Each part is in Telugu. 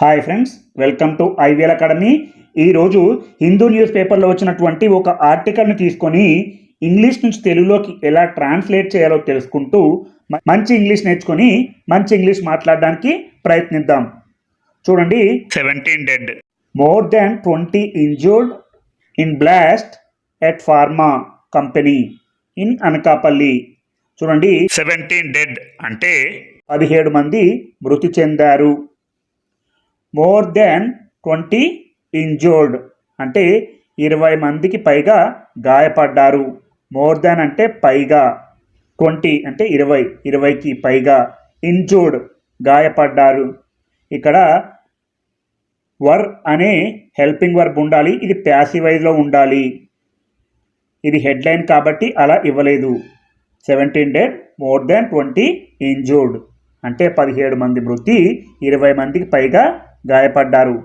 Hi friends welcome to IVL academy ఈరోజు హిందూ న్యూస్ పేపర్లో వచ్చినటువంటి ఒక ఆర్టికల్ని తీసుకొని ఇంగ్లీష్ నుంచి తెలుగులోకి ఎలా ట్రాన్స్లేట్ చేయాలో తెలుసుకుంటూ మంచి ఇంగ్లీష్ నేర్చుకొని మంచి ఇంగ్లీష్ మాట్లాడడానికి ప్రయత్నిద్దాం. చూడండి. Seventeen dead more than twenty injured in blast at pharma company in Anakapalli చూడండి. సెవెంటీన్ డెడ్ అంటే పదిహేడు మంది మృతి చెందారు. More than twenty injured. అంటే ఇరవై మందికి పైగా గాయపడ్డారు. మోర్ దాన్ అంటే పైగా. ట్వంటీ అంటే ఇరవై ఇరవైకి పైగా ఇంజోర్డ్ గాయపడ్డారు. ఇక్కడ వర్ అనే హెల్పింగ్ వర్బ్ ఉండాలి ఇది ప్యాసివైజ్లో ఉండాలి. ఇది హెడ్లైన్ కాబట్టి అలా ఇవ్వలేదు. Seventeen dead more than twenty injured. అంటే పదిహేడు మంది మృతి ఇరవై మందికి పైగా గాయపడ్డారు.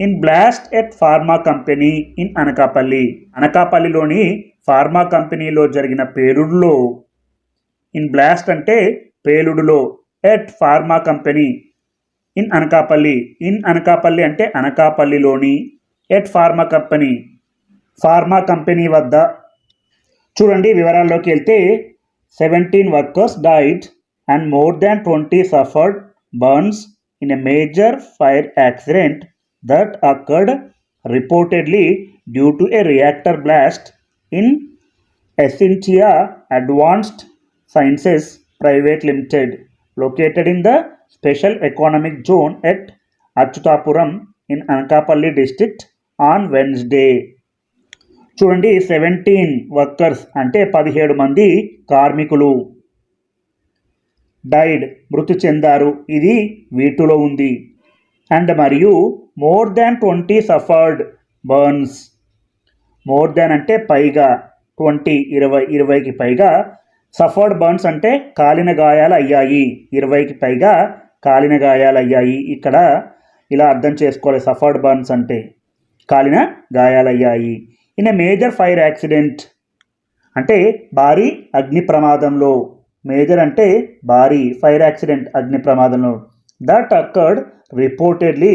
In blast at pharma company in Anakapalli. అనకాపల్లిలోని pharma కంపెనీలో జరిగిన పేలుడులో ఇన్ బ్లాస్ట్ అంటే పేలుడులో at pharma company in Anakapalli. In Anakapalli అంటే అనకాపల్లిలోని at pharma company pharma company వద్ద చూడండి వివరాల్లోకి వెళ్తే seventeen workers died and more than twenty suffered burns in a major fire accident that occurred reportedly due to a reactor blast in Escientia advanced sciences private limited located in the special economic zone at Atchutapuram in Anakapalli district on Wednesday చూడండి సెవెంటీన్ వర్కర్స్ అంటే పదిహేడు మంది కార్మికులు. డైడ్ మృతి చెందారు. ఇది వీటిలో ఉంది. అండ్ మరియు more than twenty suffered burns more than అంటే పైగా ట్వంటీ ఇరవై ఇరవైకి పైగా సఫర్డ్ బర్న్స్ అంటే కాలిన గాయాలు అయ్యాయి. ఇరవైకి పైగా కాలిన గాయాలు అయ్యాయి. ఇక్కడ ఇలా అర్థం చేసుకోవాలి. సఫర్డ్ బర్న్స్ అంటే కాలిన గాయాలయ్యాయి in a major fire accident అంటే భారీ అగ్ని ప్రమాదంలో మేజర్ అంటే భారీ ఫైర్ యాక్సిడెంట్ అగ్ని ప్రమాదంలో. That occurred reportedly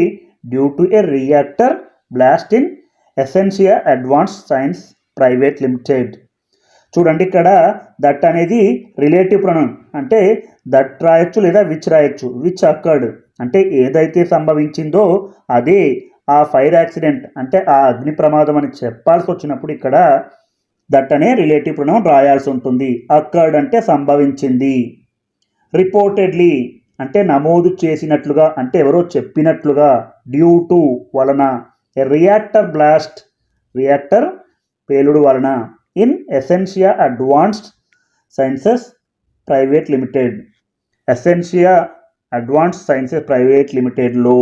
due to a reactor blast in Escientia advance science private limited చూడండి ఇక్కడ దట్ అనేది రిలేటివ్ ప్రొనౌన్ అంటే దట్ రాయొచ్చు లేదా విచ్ రాయొచ్చు విచ్ అక్కర్డ్ అంటే ఏదైతే సంభవించిందో అదే ఆ ఫైర్ యాక్సిడెంట్ అంటే ఆ అగ్ని ప్రమాదం అని చెప్పాల్సి వచ్చినప్పుడు ఇక్కడ దట్ అనే రిలేటివ్ ప్రొనౌన్ రాయాల్సి ఉంటుంది. అక్కర్డ్ అంటే సంభవించింది. రిపోర్టెడ్లీ అంటే నమోదు చేసినట్లుగా అంటే ఎవరో చెప్పినట్లుగా డ్యూ టు వలన రియాక్టర్ బ్లాస్ట్ రియాక్టర్ పేలుడు వలన in Escientia advanced sciences private limited Escientia advanced sciences private లిమిటెడ్లో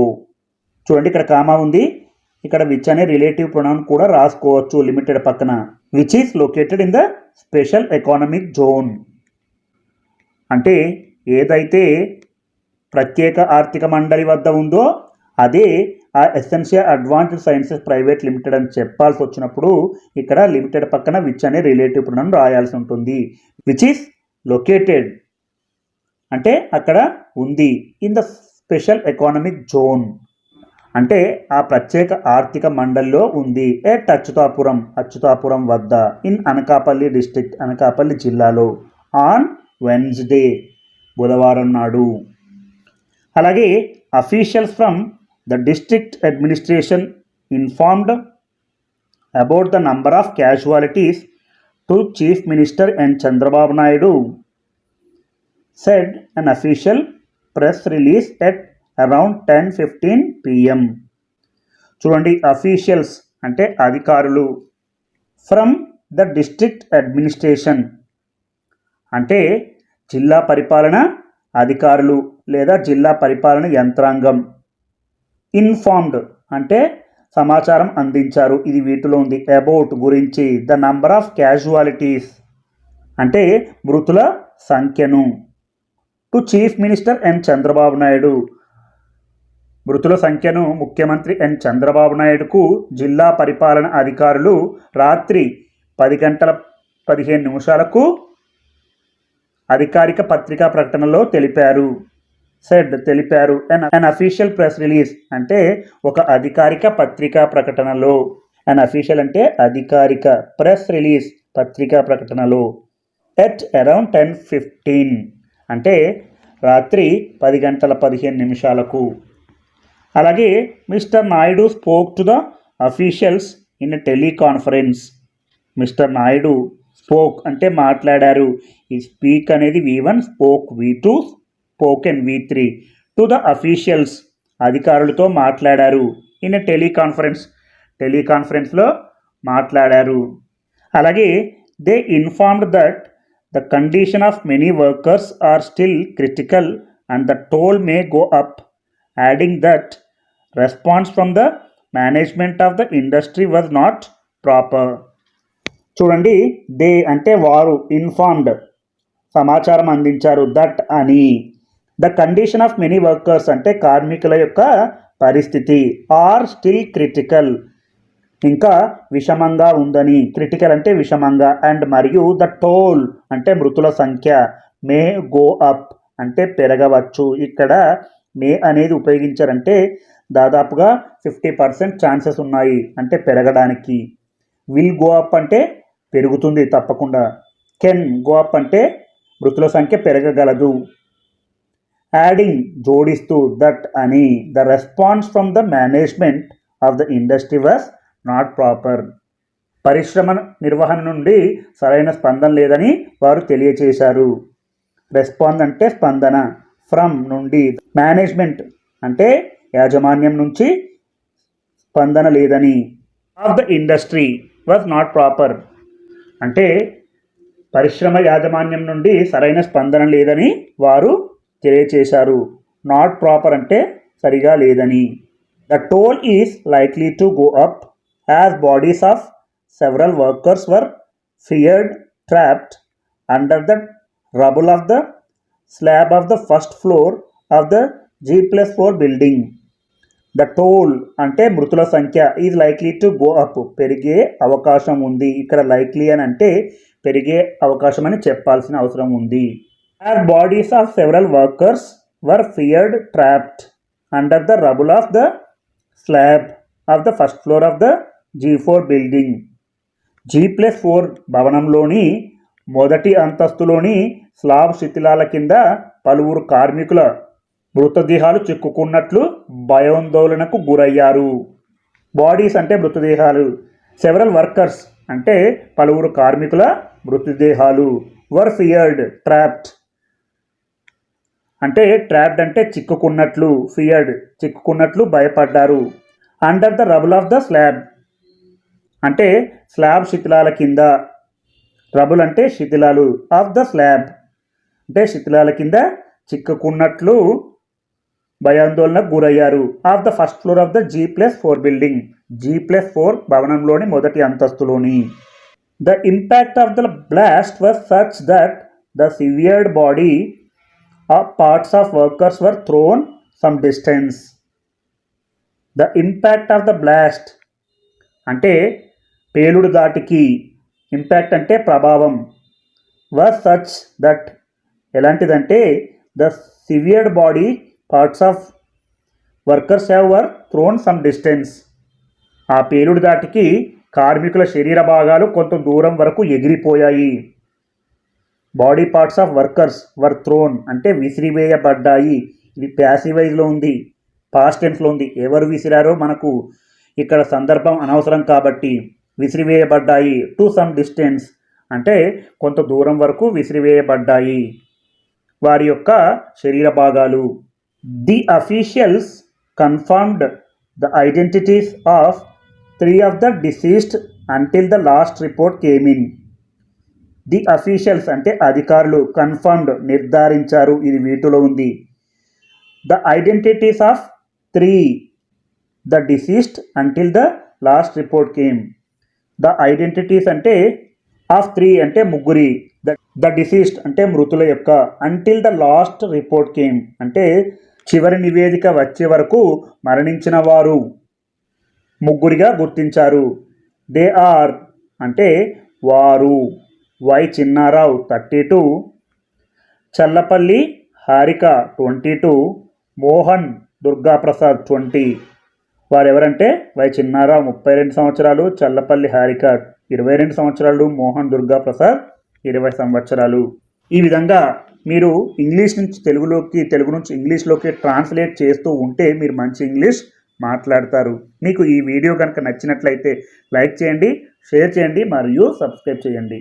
చూడండి ఇక్కడ కామా ఉంది. ఇక్కడ విచ్ అనే రిలేటివ్ ప్రొనౌన్ కూడా రాసుకోవచ్చు లిమిటెడ్ పక్కన which is located in the special economic zone అంటే ఏదైతే ప్రత్యేక ఆర్థిక మండలి వద్ద ఉందో అదే ఆ Escientia advanced sciences private limited అని చెప్పాల్సి వచ్చినప్పుడు ఇక్కడ లిమిటెడ్ పక్కన విచ్ అనే రిలేటివ్ ప్రొనౌన్ రాయాల్సి ఉంటుంది. విచ్ ఈస్ లొకేటెడ్ అంటే అక్కడ ఉంది. In the special economic zone అంటే ఆ ప్రత్యేక ఆర్థిక మండలిలో ఉంది. ఎట్ అచ్యుతాపురం అచ్యుతాపురం వద్ద ఇన్ అనకాపల్లి డిస్టిక్ అనకాపల్లి జిల్లాలో. ఆన్ వెన్స్డే బుధవారం నాడు. అలాగే officials from the district administration informed about the number of casualties to chief minister and Chandrababu Naidu. Said an official press release at around ten fifteen PM చూడండి అఫీషియల్స్ అంటే అధికారులు ఫ్రమ్ ద డిస్ట్రిక్ట్ అడ్మినిస్ట్రేషన్ అంటే జిల్లా పరిపాలన అధికారులు లేదా జిల్లా పరిపాలన యంత్రాంగం. ఇన్ఫార్మ్డ్ అంటే సమాచారం అందించారు. ఇది వీటిలో ఉంది. అబౌట్ గురించి. ద నంబర్ ఆఫ్ క్యాజువాలిటీస్ అంటే మృతుల సంఖ్యను. To chief minister N Chandrababu Naidu. మృతుల సంఖ్యను ముఖ్యమంత్రి ఎన్. చంద్రబాబు నాయుడుకు జిల్లా పరిపాలన అధికారులు రాత్రి పది గంటల పదిహేను నిమిషాలకు అధికారిక పత్రికా ప్రకటనలో తెలిపారు. సెడ్ తెలిపారు. An an official press release అంటే ఒక అధికారిక పత్రికా ప్రకటనలో. అన్ అఫీషియల్ అంటే అధికారిక ప్రెస్ రిలీజ్ పత్రికా ప్రకటనలో. ఎట్ అరౌండ్ టెన్ ఫిఫ్టీన్ అంటే రాత్రి పది గంటల పదిహేను నిమిషాలకు. అలాగే mister Naidu spoke to the officials in teleconference. Mister Naidu spoke అంటే మాట్లాడారు. ఈ స్పీక్ అనేది V one spoke V two spoken V three to the officials అధికారులతో మాట్లాడారు. In teleconference. టెలికాన్ఫరెన్స్లో మాట్లాడారు. అలాగే they informed that the condition of many workers are still critical and the toll may go up adding that response from the management of the industry was not proper చూడండి దే అంటే వారు ఇన్ఫార్మ్డ్ సమాచారం అందించారు దట్ అని. The condition of many workers అంటే కార్మికుల యొక్క పరిస్థితి. ఆర్ స్టిల్ క్రిటికల్ ఇంకా విషమంగా ఉందని. క్రిటికల్ అంటే విషమంగా. అండ్ మరియు ద టోల్ అంటే మృతుల సంఖ్య. మే గో అప్ అంటే పెరగవచ్చు. ఇక్కడ మే అనేది ఉపయోగించారంటే దాదాపుగా ఫిఫ్టీ పర్సెంట్ ఛాన్సెస్ ఉన్నాయి అంటే పెరగడానికి. విల్ గో అప్ అంటే పెరుగుతుంది తప్పకుండా. కెన్ గో అప్ అంటే మృతుల సంఖ్య పెరగగలదు. యాడింగ్ జోడిస్తూ దట్ అని. The response from the management of the industry was not proper. పరిశ్రమ నిర్వహణ నుండి సరైన స్పందన లేదని వారు తెలియచేశారు. రెస్పాన్స్ అంటే స్పందన. ఫ్రమ్ నుండి మేనేజ్మెంట్ అంటే యాజమాన్యం నుంచి స్పందన లేదని. Of the industry was not proper. అంటే పరిశ్రమ యాజమాన్యం నుండి సరైన స్పందన లేదని వారు తెలియచేశారు. నాట్ ప్రాపర్ అంటే సరిగా లేదని. The toll is likely to go up as bodies of several workers were feared trapped under the rubble of the slab of the first floor of the G plus four building the toll అంటే మృతుల సంఖ్య. Is likely to go up పెరిగే అవకాశం ఉంది. ఇక్కడ లైక్లీ అని అంటే పెరిగే అవకాశం అని చెప్పాల్సిన అవసరం ఉంది. As bodies of several workers were feared trapped under the rubble of the slab of the first floor of the G four building G plus four భవనంలోని మొదటి అంతస్తులోని స్లాబ్ శిథిలాల కింద పలువురు కార్మికుల మృతదేహాలు చిక్కుకున్నట్లు భయాందోళనకు గురయ్యారు. బాడీస్ అంటే మృతదేహాలు. సెవరల్ వర్కర్స్ అంటే పలువురు కార్మికుల మృతదేహాలు. Were feared trapped. అంటే ట్రాప్డ్ అంటే చిక్కుకున్నట్లు ఫియర్డ్ చిక్కుకున్నట్లు భయపడ్డారు. Under the rubble of the slab. అంటే స్లాబ్ శిథిలాల కింద ట్రబుల్ అంటే శిథిలాలు. Of the slab. అంటే శిథిలాల కింద చిక్కుకున్నట్లు భయాందోళనకు గురయ్యారు. Of the first floor of the G plus four building. G plus four భవనంలోని మొదటి అంతస్తులోని. The impact of the blast was such that the severed body of parts of workers were thrown some distance. The impact of the blast అంటే పేలుడు దాటికి ఇంపాక్ట్ అంటే ప్రభావం. వాజ్ సచ్ దట్ ఎలాంటిదంటే the severed body parts of workers have were thrown some distance ఆ పేలుడు దాటికి కార్మికుల శరీర భాగాలు కొంత దూరం వరకు ఎగిరిపోయాయి. Body parts of workers were thrown అంటే విసిరివేయబడ్డాయి. ఇది ప్యాసివైజ్లో ఉంది పాస్ట్ టెన్స్లో ఉంది. ఎవరు విసిరారో మనకు ఇక్కడ సందర్భం అనవసరం కాబట్టి. విసిరివేయబడ్డాయి. టు సమ్ డిస్టెన్స్ అంటే కొంత దూరం వరకు విసిరివేయబడ్డాయి. వారి యొక్క శరీర భాగాలు. The officials confirmed the identities of three of the deceased until the last report came in the officials అంటే అధికారులు కన్ఫర్మ్డ్ నిర్ధారించారు. ఇది వీటిలో ఉంది. The identities of three the deceased until the last report came the identities అంటే ఆఫ్ స్త్రీ అంటే ముగ్గురి ద ద డిసీజ్డ్ అంటే మృతుల యొక్క. Until the last report came అంటే చివరి నివేదిక వచ్చే వరకు మరణించిన వారు ముగ్గురిగా గుర్తించారు. దే ఆర్ అంటే వారు. Y Chinnarao thirty two Challapalli Harika twenty two Mohan Durgaprasad twenty వారెవరంటే Y Chinnarao ముప్పై రెండు సంవత్సరాలు చల్లపల్లి హారిక ఇరవై రెండు సంవత్సరాలు మోహన్ దుర్గా ప్రసాద్ ఇరవై సంవత్సరాలు. ఈ విధంగా మీరు ఇంగ్లీష్ నుంచి తెలుగులోకి తెలుగు నుంచి ఇంగ్లీష్లోకి ట్రాన్స్లేట్ చేస్తూ ఉంటే మీరు మంచి ఇంగ్లీష్ మాట్లాడతారు. మీకు ఈ వీడియో కనుక నచ్చినట్లయితే లైక్ చేయండి షేర్ చేయండి మరియు సబ్స్క్రైబ్ చేయండి.